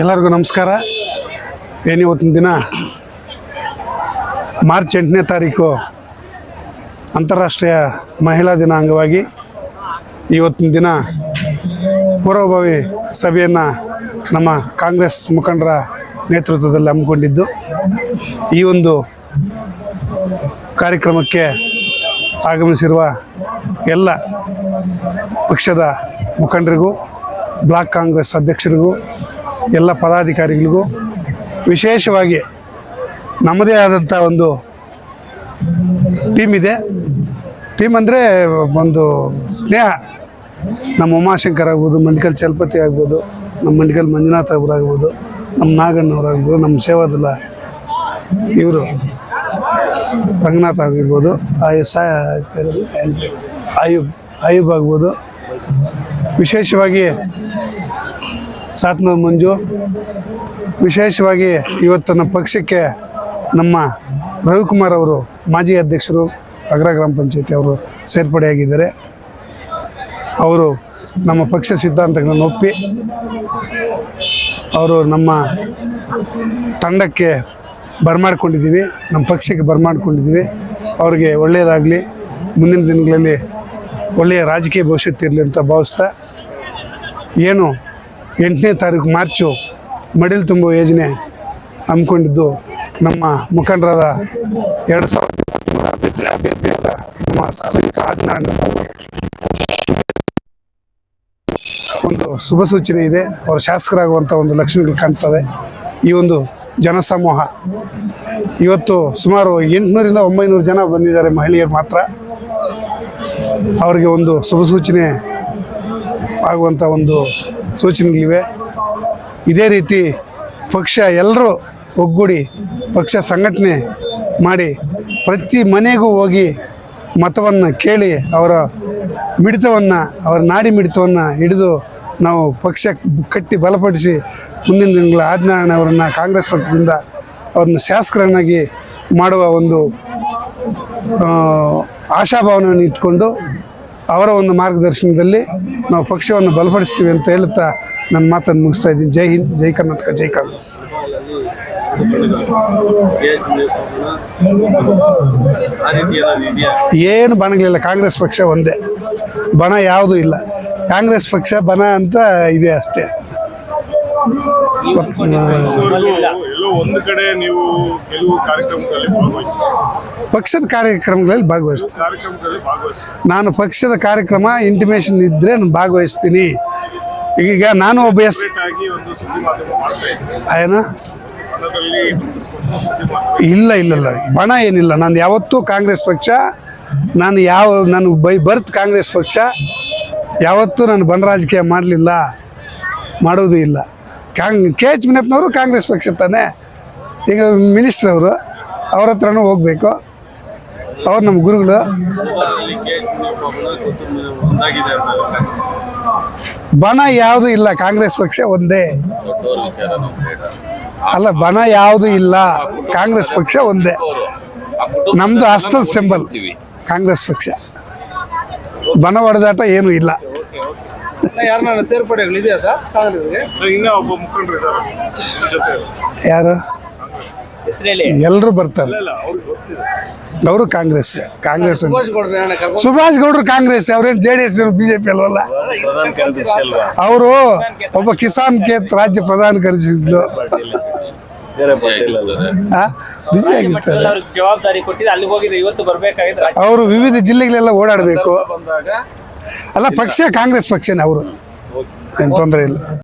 ಎಲ್ಲರಿಗೂ ನಮಸ್ಕಾರ. ಏನಿವತ್ತಿನ ದಿನ? ಮಾರ್ಚ್ ಎಂಟನೇ ತಾರೀಕು ಅಂತಾರಾಷ್ಟ್ರೀಯ ಮಹಿಳಾ ದಿನ ಅಂಗವಾಗಿ ಇವತ್ತಿನ ದಿನ ಪೂರ್ವಭಾವಿ ಸಭೆಯನ್ನು ನಮ್ಮ ಕಾಂಗ್ರೆಸ್ ಮುಖಂಡರ ನೇತೃತ್ವದಲ್ಲಿ ಹಮ್ಮಿಕೊಂಡಿದ್ದು. ಈ ಒಂದು ಕಾರ್ಯಕ್ರಮಕ್ಕೆ ಆಗಮಿಸಿರುವ ಎಲ್ಲ ಪಕ್ಷದ ಮುಖಂಡರಿಗೂ ಬ್ಲಾಕ್ ಕಾಂಗ್ರೆಸ್ ಅಧ್ಯಕ್ಷರಿಗೂ, ಎಲ್ಲ ಪದಾಧಿಕಾರಿಗಳಿಗೂ ವಿಶೇಷವಾಗಿ ನಮ್ಮದೇ ಆದಂಥ ಒಂದು ಟೀಮ್ ಇದೆ. ಟೀಮ್ ಅಂದರೆ ಒಂದು ಸ್ನೇಹ. ನಮ್ಮ ಉಮಾಶಂಕರ್ ಆಗ್ಬೋದು, ಮಂಡಿಕಲ್ ಚಲಪತಿ ಆಗ್ಬೋದು, ನಮ್ಮ ಮಂಡಿಕಲ್ ಮಂಜುನಾಥ್ ಅವರಾಗ್ಬೋದು ನಮ್ಮ ನಾಗಣ್ಣವರಾಗ್ಬೋದು ನಮ್ಮ ಸೇವಾದಲ್ಲ ಇವರು. ರಂಗನಾಥ್ ಆಗಿರ್ಬೋದು ಆಯು ಸಾ ಆಯುಬ್ ಆಯುಬ್ ಆಗ್ಬೋದು. ವಿಶೇಷವಾಗಿ ಸಾತ್ನೂರ್ ಮಂಜು. ವಿಶೇಷವಾಗಿ ಇವತ್ತು ನಮ್ಮ ಪಕ್ಷಕ್ಕೆ ನಮ್ಮ ರವಿಕುಮಾರ್ ಅವರು ಮಾಜಿ ಅಧ್ಯಕ್ಷರು ಅಗ್ರ ಗ್ರಾಮ ಪಂಚಾಯತಿ ಅವರು ಸೇರ್ಪಡೆಯಾಗಿದ್ದಾರೆ. ಅವರು ನಮ್ಮ ಪಕ್ಷ ಸಿದ್ಧಾಂತಗಳನ್ನು ಒಪ್ಪಿ, ಅವರು ನಮ್ಮ ತಂಡಕ್ಕೆ ಬರಮಾಡ್ಕೊಂಡಿದ್ದೀವಿ, ನಮ್ಮ ಪಕ್ಷಕ್ಕೆ ಬರಮಾಡ್ಕೊಂಡಿದ್ದೀವಿ. ಅವ್ರಿಗೆ ಒಳ್ಳೆಯದಾಗಲಿ, ಮುಂದಿನ ದಿನಗಳಲ್ಲಿ ಒಳ್ಳೆಯ ರಾಜಕೀಯ ಭವಿಷ್ಯತ್ತಿರಲಿ ಅಂತ ಭಾವಿಸ್ತಾ, ಏನು ಎಂಟನೇ ತಾರೀಕು ಮಾರ್ಚು ಮಡಿಲು ತುಂಬುವ ಯೋಜನೆ ಹಮ್ಮಿಕೊಂಡಿದ್ದು ನಮ್ಮ ಮುಖಂಡರಾದ ಎರಡು ಸಾವಿರದ ಅಭ್ಯರ್ಥಿಯಾದ ನಮ್ಮ ಆದಿನಾರಾಯಣ ಒಂದು ಶುಭ ಸೂಚನೆ ಇದೆ. ಅವರು ಶಾಸಕರಾಗುವಂಥ ಒಂದು ಲಕ್ಷಣಗಳು ಕಾಣ್ತವೆ. ಈ ಒಂದು ಜನಸಮೂಹ. ಇವತ್ತು ಸುಮಾರು ಎಂಟುನೂರಿಂದ ಒಂಬೈನೂರು ಜನ ಬಂದಿದ್ದಾರೆ ಮಹಿಳೆಯರು ಮಾತ್ರ. ಅವರಿಗೆ ಒಂದು ಶುಭ ಸೂಚನೆ ಆಗುವಂಥ ಒಂದು ಸೂಚನೆಗಳಿವೆ. ಇದೇ ರೀತಿ ಪಕ್ಷ ಎಲ್ಲರೂ ಒಗ್ಗೂಡಿ ಪಕ್ಷ ಸಂಘಟನೆ ಮಾಡಿ ಪ್ರತಿ ಮನೆಗೂ ಹೋಗಿ ಮತವನ್ನು ಕೇಳಿ ಅವರ ಮಿಡಿತವನ್ನು, ಅವರ ನಾಡಿ ಮಿಡಿತವನ್ನು ಹಿಡಿದು ನಾವು ಪಕ್ಷ ಕಟ್ಟಿ ಬಲಪಡಿಸಿ ಮುಂದಿನ ದಿನಗಳ ಆದಿನಾರಾಯಣ ಅವರನ್ನು ಕಾಂಗ್ರೆಸ್ ಪಕ್ಷದಿಂದ ಅವ್ರನ್ನ ಶಾಸಕರನ್ನಾಗಿ ಮಾಡುವ ಒಂದು ಆಶಾಭಾವನೆಯನ್ನು ಇಟ್ಕೊಂಡು ಅವರ ಒಂದು ಮಾರ್ಗದರ್ಶನದಲ್ಲಿ ನಾವು ಪಕ್ಷವನ್ನು ಬಲಪಡಿಸ್ತೀವಿ ಅಂತ ಹೇಳುತ್ತಾ ನನ್ನ ಮಾತನ್ನು ಮುಗಿಸ್ತಾ ಇದ್ದೀನಿ. ಜೈ ಹಿಂದ್, ಜೈ ಕರ್ನಾಟಕ, ಜೈ ಕಾಂಗ್ರೆಸ್. ಏನು ಬಣಗಳಿಲ್ಲ. ಕಾಂಗ್ರೆಸ್ ಪಕ್ಷ ಒಂದೇ. ಬಣ ಯಾವುದೂ ಇಲ್ಲ. ಕಾಂಗ್ರೆಸ್ ಪಕ್ಷ ಬಣ ಅಂತ ಇದೆ ಅಷ್ಟೇ. ಎಲ್ಲೋ ಒಂದು ಕಡೆ ನೀವು ಕೆಲವು ಕಾರ್ಯಕ್ರಮದಲ್ಲಿ ಭಾಗವಹಿಸಿ ಪಕ್ಷದ ಕಾರ್ಯಕ್ರಮಗಳಲ್ಲಿ ಭಾಗವಹಿಸ್ತೀನಿ. ನಾನು ಪಕ್ಷದ ಕಾರ್ಯಕ್ರಮ ಇಂಟಿಮೇಷನ್ ಇದ್ದರೆ ನಾನು ಭಾಗವಹಿಸ್ತೀನಿ. ಈಗ ನಾನು ಒಬ್ಬ ಎಸ್ ಏನೋ ಇಲ್ಲ ಇಲ್ಲ ಇಲ್ಲ. ಬಣ ಏನಿಲ್ಲ. ನಾನು ಯಾವತ್ತೂ ಕಾಂಗ್ರೆಸ್ ಪಕ್ಷ ನಾನು ಯಾವ ನಾನು ಬೈ ಬರ್ತ್ ಕಾಂಗ್ರೆಸ್ ಪಕ್ಷ ಯಾವತ್ತೂ ನಾನು ಬಣ ರಾಜಕೀಯ ಮಾಡಲಿಲ್ಲ ಮಾಡೋದು ಇಲ್ಲ. ಕಾಂಗ್, ಕೆ ಎಚ್ ಮುನಿಯಪ್ಪನವರು ಕಾಂಗ್ರೆಸ್ ಪಕ್ಷ ತಾನೆ. ಈಗ ಮಿನಿಸ್ಟ್ರ್ ಅವರು ಹತ್ರನೂ ಹೋಗಬೇಕು. ಅವ್ರು ನಮ್ಮ ಗುರುಗಳು. ಬಣ ಯಾವುದು ಇಲ್ಲ, ಕಾಂಗ್ರೆಸ್ ಪಕ್ಷ ಒಂದೇ. ಅಲ್ಲ, ಬಣ ಯಾವುದು ಇಲ್ಲ, ಕಾಂಗ್ರೆಸ್ ಪಕ್ಷ ಒಂದೇ. ನಮ್ದು ಹಸ್ತದ ಸಿಂಬಲ್, ಕಾಂಗ್ರೆಸ್ ಪಕ್ಷ. ಬಣ ಹೊಡೆದಾಟ ಏನೂ ಇಲ್ಲ. ಯಾರನ್ನ ಸೇರ್ಪಡೆಗಳಿದೆಯಾ ಸರ್? ಕಾಂಗ್ರೆಸ್ಗೆ? ಇನ್ನೂ ಒಬ್ಬ ಮುಖಂಡರು ಇದ್ದಾರೆ ಜೊತೆ. ಯಾರು? ಹೆಸರಲ್ಲಿ ಎಲ್ಲರೂ ಬರ್ತಾರೆ. ಇಲ್ಲ ಅವ್ರಿಗೆ ಗೊತ್ತಿದೆ ಅವರು ಕಾಂಗ್ರೆಸ್ ಕಾಂಗ್ರೆಸ್ ಸುಭಾಷ್ ಕರ್ಕೊಂಡು ಗೌಡ್ರು ಕಾಂಗ್ರೆಸ್ ಅವ್ರೇನು J D S BJP J P ಅಲ್ವಲ್ಲ? ಪ್ರಧಾನ ಕಾರ್ಯದರ್ಶಿ ಅಲ್ವಾ? ಅವರು ಒಬ್ಬ ಕಿಸಾನ್ ಕೇತ್ ರಾಜ್ಯ ಪ್ರಧಾನ ಕರೆಸಿದ್ದು ಬೇರೆ ಪಾಟೀಲ್ ಅಲ್ಲ ಬಿಸಿ ಆಗಿರ್ತಾರೆ. ಜವಾಬ್ದಾರಿ ಕೊಟ್ಟಿದ್ದು ಅಲ್ಲಿಗೆ ಹೋಗಿದ್ರೆ ಇವತ್ತು ಬರ್ಬೇಕಾಗಿದ್ರೆ ಅವರು ವಿವಿಧ ಜಿಲ್ಲೆಗಳೆಲ್ಲ ಓಡಾಡಬೇಕು. ಬಂದಾಗ ಅಲ್ಲ ಪಕ್ಷ ಕಾಂಗ್ರೆಸ್ ಪಕ್ಷನೇ ಅವರು. ಏನು ತೊಂದರೆ ಇಲ್ಲ.